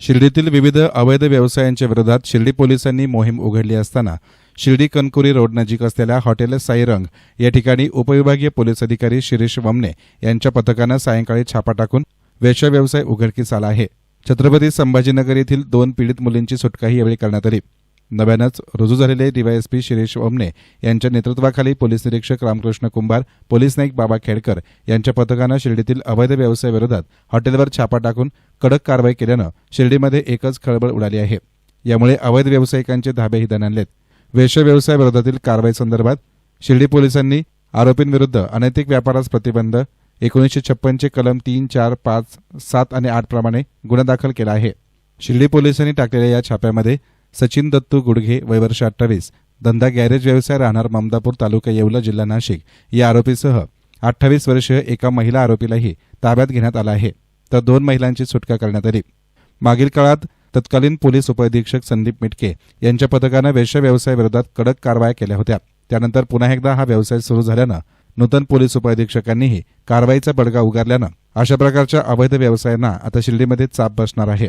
शिर्डीतील विविध अवैध व्यवसायांच्या विरोधात शिर्डी पोलिसांनी मोहीम उघडली असताना शिर्डी कनकुरी रोड नजीक असलेल्या हॉटेल साईरंग या ठिकाणी उपविभागीय पोलीस अधिकारी शिरीष वमने यांच्या पथकानं सायंकाळी छापा टाकून वेश्या व्यवसाय उघडकीस आला आहे. छत्रपती संभाजीनगर येथील दोन पीडित मुलींची सुटकाही यावेळी करण्यात आली. नव्यानंच रुजू झालेले डीवायएसपी शिरीष ओमने यांच्या नेतृत्वाखाली पोलीस निरीक्षक रामकृष्ण कुंभार पोलीस नाईक बाबा खेडकर यांच्या पथकानं शिर्डीतील अवैध व्यवसायाविरोधात हॉटेलवर छापा टाकून कडक कारवाई केल्यानं शिर्डीमध्ये एकच खळबळ उडाली आहे. यामुळे अवैध व्यावसायिकांचे धाबेही दणाणलेत. वेश्य व्यवसायाविरोधातील कारवाई संदर्भात शिर्डी पोलिसांनी आरोपींविरुद्ध अनैतिक व्यापारास प्रतिबंध एकोणीसशे छप्पनचे कलम तीन चार पाच सात आणि आठ प्रमाणे गुन्हा दाखल केला आहे. शिर्डी पोलिसांनी टाकलेल्या या छाप्यामध्ये सचिन दत्तू गुडघे वय वर्ष अठ्ठावीस. धंदा गॅरेज व्यवसाय राहणार ममदापूर तालुका येवला जिल्हा नाशिक. या आरोपीसह अठ्ठावीस वर्षीय एका महिला आरोपीलाही ताब्यात घेण्यात आला आहे. तर दोन महिलांची सुटका करण्यात आली. मागील काळात तत्कालीन पोलीस उपअधीक्षक संदीप मिटके यांच्या पथकानं वेश्या व्यवसायाविरोधात कडक कारवाया केल्या होत्या. त्यानंतर पुन्हा एकदा हा व्यवसाय सुरू झाल्यानं नूतन पोलीस उपअधीक्षकांनीही कारवाईचा बडगा उगारल्यानं अशा प्रकारच्या अवैध व्यवसायांना आता शिर्डीमध्ये चाप बसणार आहे.